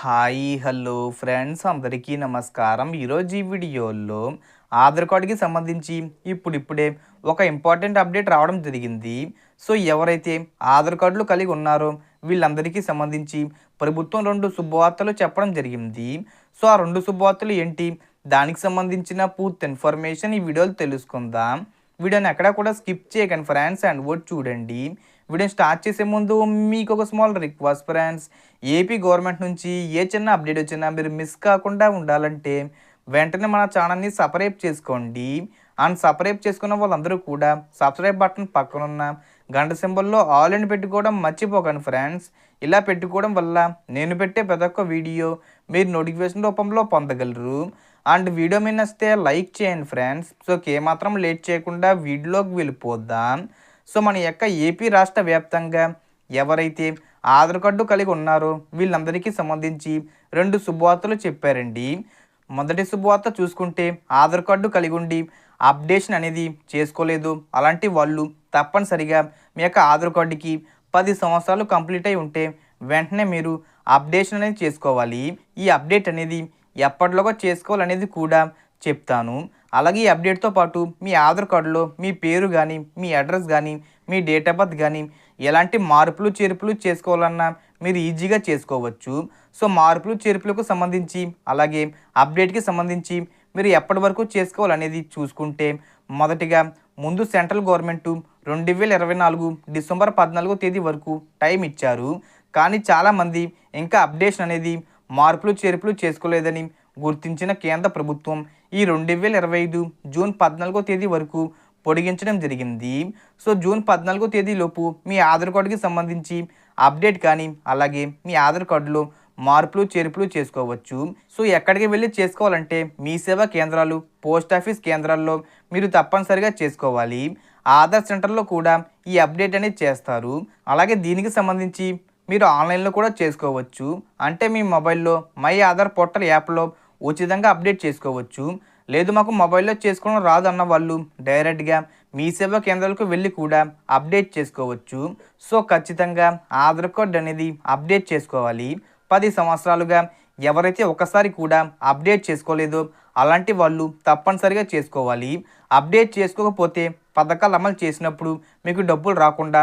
Hi hello friends అందరికీ నమస్కారం. ఈరోజు ఈ వీడియోలో ఆధార్ కార్డుకి సంబంధించి ఇప్పుడిప్పుడే ఒక ఇంపార్టెంట్ అప్డేట్ రావడం జరిగింది. సో ఎవరైతే ఆధార్ కార్డులు కలిగి ఉన్నారో వీళ్ళందరికీ సంబంధించి ప్రభుత్వం రెండు శుభవార్తలు చెప్పడం జరిగింది. సో ఆ రెండు శుభవార్తలు ఏంటి? దానికి సంబంధించిన పూర్తి ఇన్ఫర్మేషన్ ఈ వీడియోలో తెలుసుకుందాం. వీడియోని ఎక్కడా కూడా స్కిప్ చేయకండి ఫ్రెండ్స్ అండ్ వర్డ్ చూడండి. వీడియో స్టార్ట్ చేసే ముందు మీకు ఒక small request friends AP government నుంచి ఏ చిన్న అప్డేట్ వచ్చినా మీరు మిస్ కాకుండా ఉండాలంటే వెంటనే మన ఛానల్ని సపరేట్ చేసుకోండి. అండ్ సపరేట్ చేసుకున్న వాళ్ళందరూ కూడా సబ్స్క్రైబ్ బటన్ పక్కన ఉన్న గంట సింబల్లో ఆల్ అని పెట్టుకోవడం మర్చిపోకండి ఫ్రెండ్స్ ఇలా పెట్టుకోవడం వల్ల నేను పెట్టే ప్రతి ఒక్క వీడియో మీరు నోటిఫికేషన్ రూపంలో పొందగలరు. అండ్ వీడియో మీద నచ్చితే లైక్ చేయండి ఫ్రెండ్స్ సో ఏమాత్రం లేట్ చేయకుండా వీడియోలోకి వెళ్ళిపోద్దాం సో మన యొక్క ఏపీ రాష్ట్ర వ్యాప్తంగా ఎవరైతే ఆధార్ కార్డు కలిగి ఉన్నారో వీళ్ళందరికీ సంబంధించి రెండు శుభవార్తలు చెప్పారండి. మొదటి శుభవార్త చూసుకుంటే ఆధార్ కార్డు కలిగి ఉండి అప్డేషన్ అనేది చేసుకోలేదు. అలాంటి వాళ్ళు తప్పనిసరిగా మీ యొక్క ఆధార్ కార్డుకి పది సంవత్సరాలు కంప్లీట్ అయి ఉంటే వెంటనే మీరు అప్డేషన్ అనేది చేసుకోవాలి. ఈ అప్డేట్ అనేది ఎప్పటిలోగా చేసుకోవాలనేది కూడా చెప్తాను. అలాగే ఈ అప్డేట్తో పాటు మీ ఆధార్ కార్డులో మీ పేరు కానీ మీ అడ్రస్ కానీ మీ డేట్ ఆఫ్ బర్త్ కానీ ఎలాంటి మార్పులు చేర్పులు చేసుకోవాలన్నా మీరు ఈజీగా చేసుకోవచ్చు. సో మార్పులు చేర్పులకు సంబంధించి అలాగే అప్డేట్కి సంబంధించి మీరు ఎప్పటి వరకు చేసుకోవాలనేది చూసుకుంటే మొదటిగా ముందు సెంట్రల్ గవర్నమెంట్ రెండు వేల ఇరవై నాలుగు డిసెంబర్ పద్నాలుగో తేదీ వరకు టైం ఇచ్చారు. కానీ చాలామంది ఇంకా అప్డేషన్ అనేది మార్పులు చేర్పులు చేసుకోలేదని గుర్తించిన కేంద్ర ప్రభుత్వం ఈ రెండు వేల ఇరవై ఐదు జూన్ పద్నాలుగో తేదీ వరకు పొడిగించడం జరిగింది. సో జూన్ పద్నాలుగో తేదీలోపు మీ ఆధార్ కార్డుకి సంబంధించి అప్డేట్ కానీ అలాగే మీ ఆధార్ కార్డులో మార్పులు చేర్పులు చేసుకోవచ్చు. సో ఎక్కడికి వెళ్ళి చేసుకోవాలంటే మీ సేవా కేంద్రాలు పోస్ట్ ఆఫీస్ కేంద్రాల్లో మీరు తప్పనిసరిగా చేసుకోవాలి. ఆధార్ సెంటర్లో కూడా ఈ అప్డేట్ అనేది చేస్తారు. అలాగే దీనికి సంబంధించి మీరు ఆన్లైన్లో కూడా చేసుకోవచ్చు. అంటే మీ మొబైల్లో మై ఆధార్ పోర్టల్ యాప్లో ఉచితంగా అప్డేట్ చేసుకోవచ్చు. లేదు మాకు మొబైల్లో చేసుకోవడం రాదన్న వాళ్ళు డైరెక్ట్గా మీ సేవా కేంద్రాలకు వెళ్ళి కూడా అప్డేట్ చేసుకోవచ్చు. సో ఖచ్చితంగా ఆధార్ కార్డ్ అనేది అప్డేట్ చేసుకోవాలి. పది సంవత్సరాలుగా ఎవరైతే ఒకసారి కూడా అప్డేట్ చేసుకోలేదో అలాంటి వాళ్ళు తప్పనిసరిగా చేసుకోవాలి. అప్డేట్ చేసుకోకపోతే పథకాలు అమలు చేసినప్పుడు మీకు డబ్బులు రాకుండా